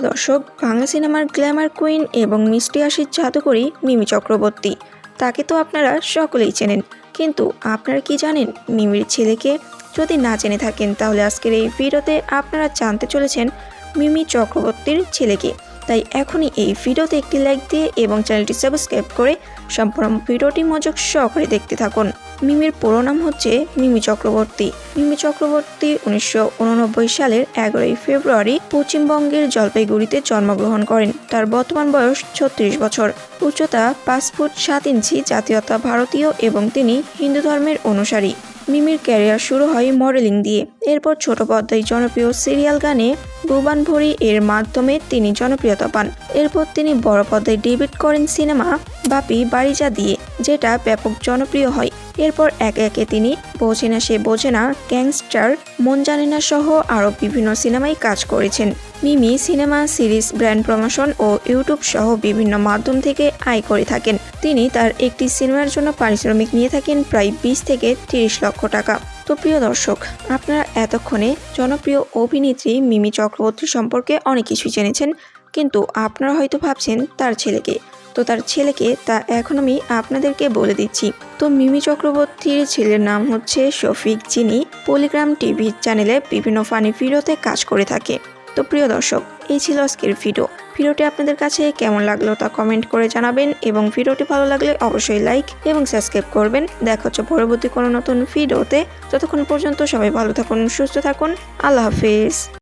প্রিয় দর্শক বাংলা সিনেমার গ্ল্যামার কুইন এবং মিষ্টি হাসির জাদুকরী মিমি চক্রবর্তী। তাকে তো আপনারা সকলেই চেনেন। কিন্তু আপনারা কি জানেন মিমির ছেলেকে? যদি না জেনে থাকেন, তাহলে আজকের এই ভিডিওতে আপনারা জানতে চলেছেন মিমি চক্রবর্তীর ছেলেকে। তাই এখনই এই ভিডিওতে একটি লাইক দিয়ে এবং চ্যানেলটি সাবস্ক্রাইব করে সম্পূর্ণ ভিডিওটি মজক সহকারে দেখতে থাকুন। মিমির পুরো নাম হচ্ছে মিমি চক্রবর্তী। মিমি চক্রবর্তী উনিশশো উননব্বই সালের এগারোই ফেব্রুয়ারি পশ্চিমবঙ্গের জলপাইগুড়িতে জন্মগ্রহণ করেন। তার বর্তমান বয়স ছত্রিশ বছর। উচ্চতা পাঁচ ফুট সাত ইঞ্চি, জাতীয়তা ভারতীয় এবং তিনি হিন্দু ধর্মের অনুসারী। মিমির ক্যারিয়ার শুরু হয় মডেলিং দিয়ে। এরপর ছোট পর্দায় জনপ্রিয় সিরিয়াল গানে বুবান ভরি এর মাধ্যমে তিনি জনপ্রিয়তা পান। এরপর তিনি বড় পর্দায় ডেবিট করেন সিনেমা বাপি বাড়িজা দিয়ে, যেটা ব্যাপক জনপ্রিয় হয়। এরপর একে একে তিনি বোঝে না, সে বোঝে না, গ্যাংস্টার মন জানে না সহ আরও বিভিন্ন সিনেমায় কাজ করেছেন। Mimi cinema series, brand promotion ও ইউটিউব সহ বিভিন্ন মাধ্যম থেকে আয় করে থাকেন। তিনি তার একটি সিনেমার জন্য পারিশ্রমিক নিয়ে থাকেন প্রায় বিশ থেকে তিরিশ লক্ষ টাকা। তো প্রিয় দর্শক, আপনারা এতক্ষণে জনপ্রিয় অভিনেত্রী মিমি চক্রবর্তী সম্পর্কে অনেক কিছুই জেনেছেন, কিন্তু আপনারা হয়তো ভাবছেন তার ছেলেকে। তো তার ছেলেকে তা এখন আমি আপনাদেরকে বলে দিচ্ছি। তো মিমি চক্রবর্তীর ছেলের নাম হচ্ছে শফিক, যিনি পলিগ্রাম টিভি চ্যানেলে বিভিন্ন ফানি ভিডিওতে কাজ করে থাকে। তো প্রিয় দর্শক, এই ছিল আজকের ভিডিও ভিডিওটি আপনাদের কাছে কেমন লাগল তা কমেন্ট করে জানাবেন এবং ভিডিওটি ভালো লাগলে অবশ্যই লাইক এবং সাবস্ক্রাইব করবেন। দেখা হচ্ছে পরবর্তী কোনো নতুন ভিডিওতে যতক্ষণ পর্যন্ত সবাই ভালো থাকুন, সুস্থ থাকুন। আল্লাহ হাফিজ।